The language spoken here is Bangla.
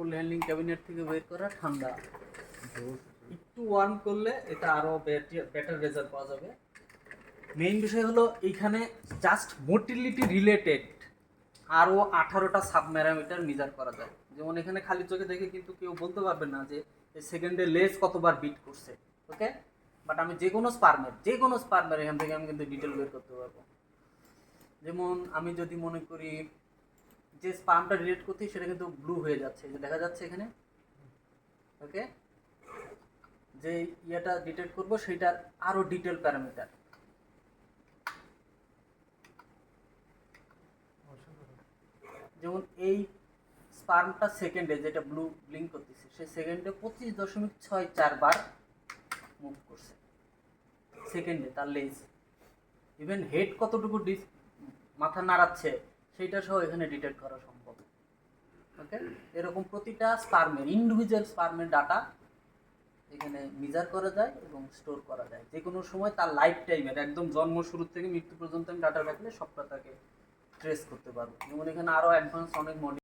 কোল্ড হ্যান্ডলিং ক্যাবিনেট থেকে বের করা ঠান্ডা। একটু ওয়ার্ম করলে এটা আরও বেটার রেজাল্ট পাওয়া যাবে। মেইন বিষয় হলো এইখানে জাস্ট মোটিলিটি রিলেটেড আরও আঠারোটা সাব সাবম্যারামিটার মেজার করা যায়। যেমন এখানে খালি চোখে দেখে কিন্তু কেউ বলতে পারবে না যে সেকেন্ডে লেস কতবার বিট করছে ওকে বাট আমি যে কোনো স্পার্মের যে কোনো স্পার্মের এখান থেকে আমি কিন্তু ডিটেল বের করতে পারব। যেমন আমি যদি মনে করি যে স্পার্মটা রিলেট করতে সেটা কিন্তু ব্লু হয়ে যাচ্ছে। যে দেখা যাচ্ছে এখানে। ওকে যে ইয়েটা ডিটেক্ট করব সেটার আরও ডিটেল প্যারামিটার যেমন এই স্পার্মটা সেকেন্ডে যেটা ব্লু ব্লিঙ্ক করতেছে, সে সেকেন্ডে পঁচিশ দশমিক ছয় চারবার মুভ করছে। সেকেন্ডে তার লেজ ইভেন হেড কতটুকু ডিস মাথা নাড়াচ্ছে সেইটা সহ এখানে ডিটেক্ট করা সম্ভব। ওকে এরকম প্রতিটা স্পার্মের ইন্ডিভিজুয়াল স্পার্মের ডাটা এখানে মিজার করা যায় এবং স্টোর করা যায়। যে কোনো সময় তার লাইফ টাইমের একদম জন্ম শুরু থেকে মৃত্যু পর্যন্ত আমি ডাটা রাখলে সবটা তাকে ট্রেস করতে পারব। যেমন এখানে আরও অ্যাডভান্স অনেক মডেল